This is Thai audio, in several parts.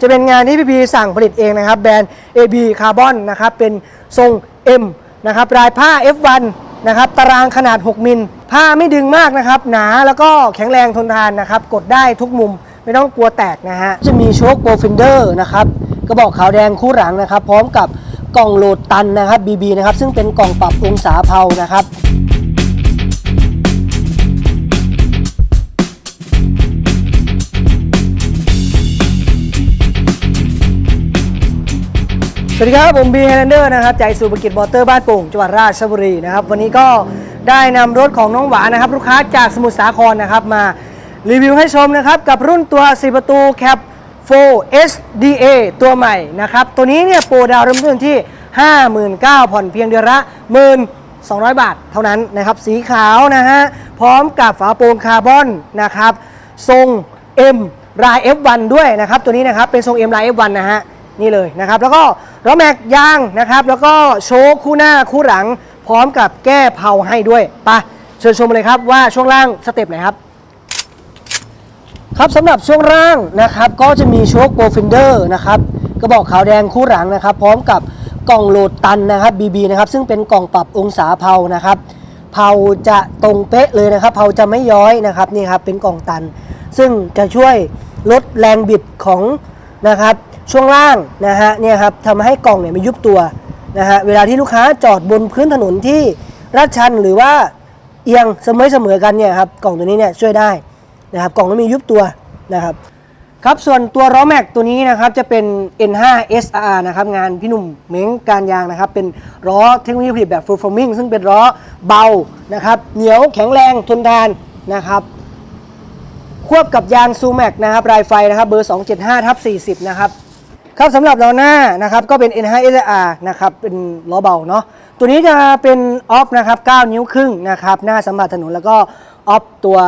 จะเป็นงานที่พี่พีสั่งผลิตเองนะครับ แบรนด์ AB Carbon นะครับ เป็นทรง M นะครับลายผ้า F1 นะครับตารางขนาด 6 มิล ผ้าไม่ดึงมากนะครับ หนาแล้วก็แข็งแรงทนทานนะครับ กดได้ทุกมุมไม่ต้องกลัวแตกนะฮะ จะมีโชคโปรฟินเดอร์นะครับกระบอกขาวแดงคู่หลังนะครับ พร้อมกับกล่องโหลดตันนะครับ BB นะครับ ซึ่งเป็นกล่องปรับองศาเพานะครับ สวัสดีครับ ผมบีเฮนเดอร์นะครับใจสุภกิจมอเตอร์บ้านโป่งจังหวัดราชบุรีนะครับ วันนี้ก็ได้นำรถของน้องหวานนะครับ ลูกค้าจากสมุทรสาครนะครับ มารีวิวให้ชมนะครับ กับรุ่นตัว 4 ประตู Cap 4 SDA ตัวใหม่นะครับ ตัวนี้เนี่ยโปรดาวเริ่มต้นที่ 59,000ผ่อนเพียงเดือนละ1,200 บาทเท่านั้นนะครับ สีขาวนะฮะ พร้อมกับฝาโปรงคาร์บอนนะครับ ทรง M ราย F1 ด้วยนะครับ ตัวนี้นะครับเป็นทรง M ราย F1 นะฮะ นี่เลยนะครับ แล้วก็ล้อแม็กยางนะครับ แล้วก็โชว์คู่หน้าคู่หลัง พร้อมกับแก้เผาให้ด้วยไปะเชิญชมเลยครับว่าช่วงล่างสเต็ปไหนครับครับสำหรับช่วงล่างนะครับ ก็จะมีโชคโปรฟินเดอร์นะครับกระบอกขาวแดงคู่หลังนะครับ พร้อมกับกล่องโหลดตันนะครับ BB นะครับซึ่งเป็นกล่องปรับองศาเพานะครับเพาจะตรงเป๊ะเลยนะครับเพาจะไม่ย้อยนะครับนี่ครับเป็นกล่องตัน ซึ่งจะช่วยลดแรงบิดของนะครับ ช่วงล่างนะฮะเนี่ยครับทำให้กล่องเนี่ยไม่ยุบตัวนะฮะเวลาที่ลูกค้าจอดบนพื้นถนนที่ลาดชันหรือว่าเอียงเสมอเสมอๆกันเนี่ยครับกล่องตัวนี้เนี่ยช่วยได้นะครับกล่องไม่มียุบตัวนะครับครับส่วนตัวล้อแม็กตัวนี้นะครับจะเป็น N5 SR นะครับงานพี่หนุ่มเม้งการยางนะครับเป็นล้อเทคโนโลยีผลิตแบบ full forming ซึ่งเป็นล้อเบานะครับเหนียวแข็งแรงทนทานนะครับควบกับยางซูแม็กนะครับรายไฟนะครับเบอร์ 275ทับ40 นะครับ ครับสำหรับล้อหน้านะครับก็เป็น N5 SR นะครับเป็นล้อเบาเนาะตัวนี้จะเป็นออฟนะครับ9นิ้วครึ่งนะครับหน้าสัมผัสถนนแล้วก็ออฟตัว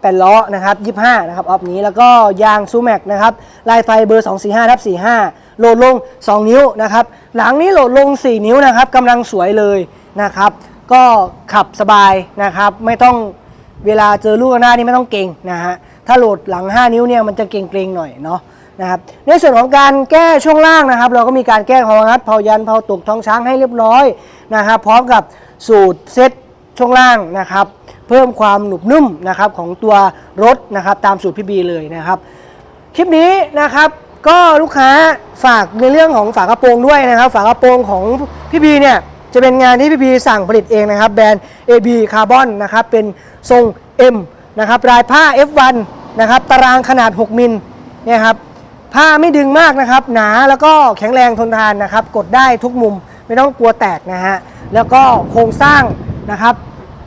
แปดล้อนะครับ25นะครับออฟนี้แล้วก็ยางซูแม็กนะครับลายไฟเบอร์ 245ทับ45 โหลดลง 2 นิ้วนะครับหลังนี้โหลดลง 4 นิ้วนะครับกำลังสวยเลยนะครับก็ขับสบายนะครับไม่ต้องเวลาเจอลูกหน้านี่ไม่ต้องเก่งนะฮะถ้าโหลดหลัง 5 นิ้วเนี่ยมันจะเก่งๆหน่อยเนาะ นะครับในส่วนของการแก้ช่วงล่างนะครับ เราก็มีการแก้เพางัดเพายันเพาตกท้องช้างให้เรียบร้อยนะครับ พร้อมกับสูตรเซตช่วงล่างนะครับ เพิ่มความหนุบนุ่มนะครับของตัวรถนะครับตามสูตรพี่บีเลยนะครับ คลิปนี้นะครับก็ลูกค้าฝากในเรื่องของฝากระโปรงด้วยนะครับ ฝากระโปรงของพี่บีเนี่ยจะเป็นงานที่พี่บีสั่งผลิตเองนะครับ แบรนด์ AB Carbon นะครับเป็นทรง M นะครับลายผ้า F1 นะครับตารางขนาด 6 มิลเนี่ยครับ ผ้าไม่ดึงมากนะครับ หนาแล้วก็แข็งแรงทนทานนะครับ กดได้ทุกมุมไม่ต้องกลัวแตกนะฮะแล้วก็โครงสร้างนะครับ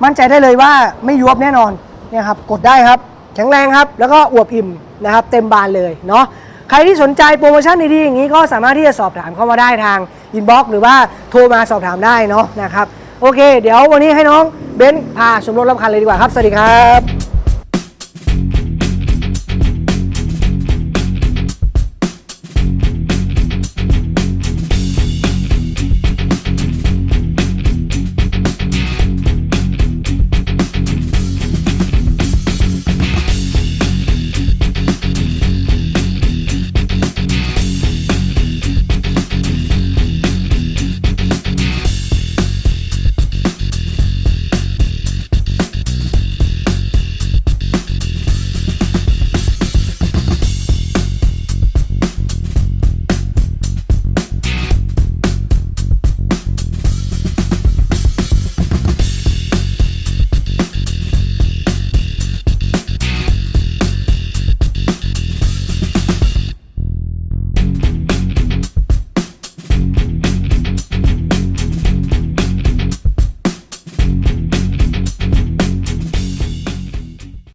มั่นใจได้เลยว่าไม่ยวบแน่นอนเนี่ยครับกดได้ครับ แข็งแรงครับ แล้วก็อวบอิ่มนะครับ เต็มบานเลยเนาะใครที่สนใจโปรโมชั่นดีๆอย่างนี้ก็สามารถที่จะสอบถามเข้ามาได้ทางอินบ็อกซ์หรือว่าโทรมาสอบถามได้เนาะนะครับ โอเค เดี๋ยววันนี้ให้น้องเบนซ์พาชมรถรับคันเลยดีกว่าครับ สวัสดีครับ